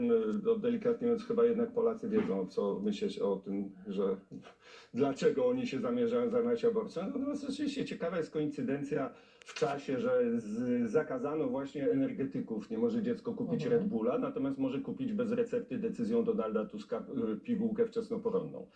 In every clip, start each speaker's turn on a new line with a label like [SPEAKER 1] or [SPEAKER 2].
[SPEAKER 1] no, delikatnie mówiąc, chyba jednak Polacy wiedzą, co myśleć o tym, że dlaczego oni się zamierzają zająć aborcją. Natomiast oczywiście ciekawa jest koincydencja w czasie, że z, zakazano właśnie energetyków. Nie może dziecko kupić
[SPEAKER 2] Mhm.
[SPEAKER 1] Red Bulla, natomiast może kupić bez recepty decyzją Donalda Tuska y, pigułkę wczesnoporonną.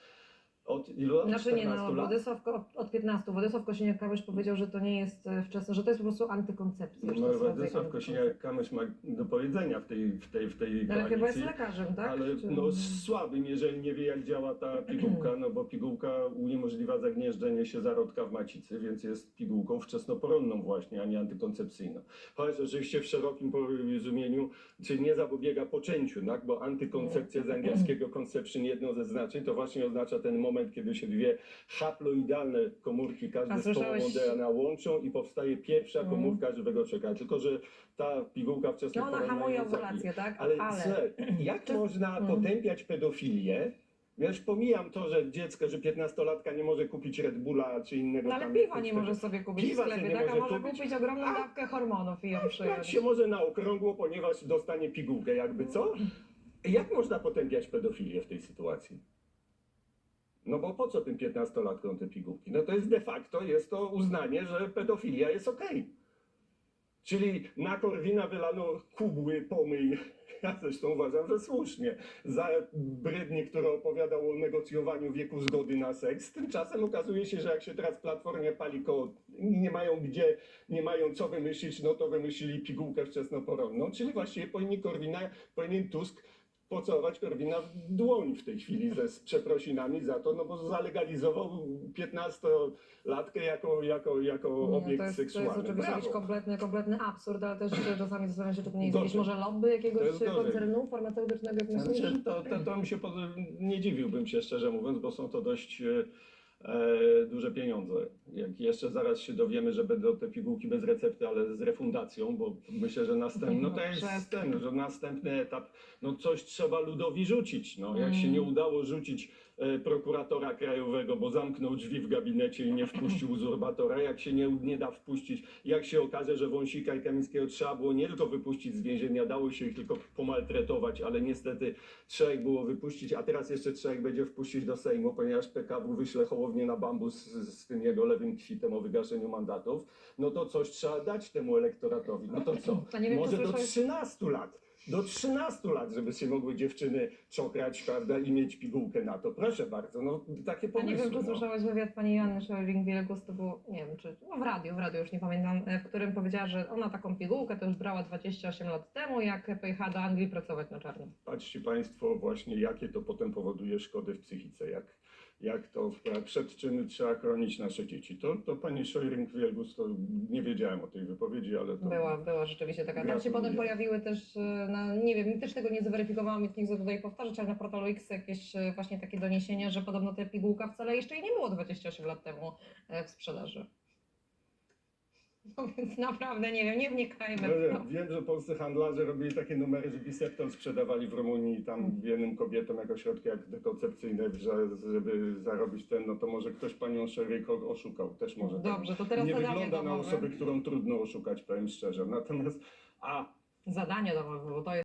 [SPEAKER 1] Od ilu lat?
[SPEAKER 2] Znaczy nie
[SPEAKER 1] 14
[SPEAKER 2] no,
[SPEAKER 1] lat?
[SPEAKER 2] Władysław od 15. Władysław Kosiniak-Kamysz powiedział, że to nie jest e, wczesne, że to jest po prostu antykoncepcja.
[SPEAKER 1] No, Władysław. Kosiniak-Kamysz ma do powiedzenia w tej, w tej, w tej
[SPEAKER 2] No, Ale chyba jest
[SPEAKER 1] koalicji.
[SPEAKER 2] lekarzem, tak?
[SPEAKER 1] Ale
[SPEAKER 2] Czy-
[SPEAKER 1] no, słabym, jeżeli nie wie, jak działa ta pigułka, no bo pigułka uniemożliwia zagnieżdżenie się zarodka w macicy, więc jest pigułką wczesnoporonną właśnie, a nie antykoncepcyjną. Chociaż oczywiście w szerokim porozumieniu, czy nie zapobiega poczęciu, tak? bo antykoncepcja z angielskiego conception, jedno ze znaczeń, to właśnie oznacza ten moment, kiedy się dwie haploidalne komórki, każdy z połową
[SPEAKER 2] słyszałeś-
[SPEAKER 1] DNA łączą i powstaje pierwsza
[SPEAKER 2] Mhm.
[SPEAKER 1] komórka żywego człowieka. Tylko, że ta pigułka
[SPEAKER 2] No
[SPEAKER 1] wczesnoporonna
[SPEAKER 2] ona hamuje
[SPEAKER 1] jest
[SPEAKER 2] owulację, tak?
[SPEAKER 1] ale,
[SPEAKER 2] Ale,
[SPEAKER 1] słuchaj, jak
[SPEAKER 2] Czy-
[SPEAKER 1] można
[SPEAKER 2] Mhm.
[SPEAKER 1] potępiać pedofilię? Już pomijam to, że dziecko, że 15-latka nie może kupić Red Bulla czy innego
[SPEAKER 2] no, ale
[SPEAKER 1] tam
[SPEAKER 2] piwa
[SPEAKER 1] jakiegoś
[SPEAKER 2] nie
[SPEAKER 1] tego.
[SPEAKER 2] może sobie kupić
[SPEAKER 1] Piwa
[SPEAKER 2] w sklepie,
[SPEAKER 1] sobie nie
[SPEAKER 2] tak? A
[SPEAKER 1] może
[SPEAKER 2] może
[SPEAKER 1] kupić.
[SPEAKER 2] kupić ogromną
[SPEAKER 1] A-
[SPEAKER 2] dawkę hormonów i ją
[SPEAKER 1] Tak
[SPEAKER 2] przyjąć.
[SPEAKER 1] się może na okrągło, ponieważ dostanie pigułkę, jakby co? Jak można potępiać pedofilię w tej sytuacji? No bo po co tym 15-latkom te pigułki? No to jest de facto, jest to uznanie, że pedofilia jest okej. Czyli na Korwina wylano kubły, pomyj, ja zresztą uważam, że słusznie, za brednie, które opowiadał o negocjowaniu wieku zgody na seks. Tymczasem okazuje się, że jak się teraz Platformie pali koło, nie mają gdzie, nie mają co wymyślić, no to wymyślili pigułkę wczesnoporonną, czyli właściwie powinni Korwina, powinien Tusk pocałować Korwina w dłoń w tej chwili ze z przeprosinami za to, no bo zalegalizował 15-latkę jako, jako, jako
[SPEAKER 2] Nie,
[SPEAKER 1] obiekt
[SPEAKER 2] to jest, to jest
[SPEAKER 1] seksualny.
[SPEAKER 2] oczywiście jakiś
[SPEAKER 1] Brawo.
[SPEAKER 2] kompletny, kompletny absurd, ale też czasami zastanawiam się, czy to nie jest
[SPEAKER 1] Gorzej.
[SPEAKER 2] jakieś może lobby
[SPEAKER 1] To
[SPEAKER 2] jakiegoś
[SPEAKER 1] jest gorzej.
[SPEAKER 2] koncernu farmaceutycznego, jak myślisz?
[SPEAKER 1] Znaczy, to, to, to mi się pod... nie dziwiłbym się szczerze mówiąc, bo są to dość e, duże pieniądze. Jak jeszcze zaraz się dowiemy, że będą te pigułki bez recepty, ale z refundacją, bo myślę, że następny, no to jest ten, że następny etap, no coś trzeba ludowi rzucić. No, jak
[SPEAKER 2] Mm.
[SPEAKER 1] się nie udało rzucić e, prokuratora krajowego, bo zamknął drzwi w gabinecie i nie wpuścił uzurbatora, jak się nie, nie da wpuścić, jak się okaże, że Wąsika i Kamińskiego trzeba było nie tylko wypuścić z więzienia, dało się ich tylko pomaltretować, ale niestety trzeba ich było wypuścić, a teraz jeszcze trzeba ich będzie wpuścić do Sejmu, ponieważ PKW wyśle Hołownię na bambus z, z tym jego lewym kwitem o wygaszeniu mandatów, no to coś trzeba dać temu elektoratowi. No to co? Może do
[SPEAKER 2] słyszałeś-
[SPEAKER 1] 13 lat. Do 13 lat, żeby się mogły dziewczyny czokrać, prawda, i mieć pigułkę na to. Proszę bardzo, no takie
[SPEAKER 2] A
[SPEAKER 1] pomysły.
[SPEAKER 2] nie wiem, czy
[SPEAKER 1] no.
[SPEAKER 2] wywiad pani Joanny Szewing-Wielgus, to było, nie wiem, czy no w radiu, w radiu już nie pamiętam, e, w którym powiedziała, że ona taką pigułkę to już brała 28 lat temu, jak pojechała do Anglii pracować na czarno.
[SPEAKER 1] Patrzcie Państwo właśnie, jakie to potem powoduje szkody w psychice, jak, jak to przed czym trzeba chronić nasze dzieci. To, to pani Szojring-Wielgus, to nie wiedziałem o tej wypowiedzi, ale to...
[SPEAKER 2] Była, była rzeczywiście taka. Tam się
[SPEAKER 1] Gratuluję.
[SPEAKER 2] potem pojawiły też, e, na, nie wiem, też tego nie zweryfikowałam, więc nie chcę tutaj powtarzać, ale na portalu X jakieś e, właśnie takie doniesienia, że podobno ta pigułka wcale jeszcze jej nie było 28 lat temu e, w sprzedaży. No więc naprawdę nie wiem, nie wnikajmy
[SPEAKER 1] No,
[SPEAKER 2] w
[SPEAKER 1] wiem,
[SPEAKER 2] to.
[SPEAKER 1] wiem, że polscy handlarze robili takie numery, że Biseptol sprzedawali w Rumunii tam biednym kobietom jako środki antykoncepcyjne, że żeby zarobić ten, no to może ktoś panią Szeryk oszukał, też może tak.
[SPEAKER 2] Dobrze, to teraz
[SPEAKER 1] Nie wygląda na osobę, którą trudno oszukać, powiem szczerze. Natomiast, a
[SPEAKER 2] Zadanie domowe, bo to jest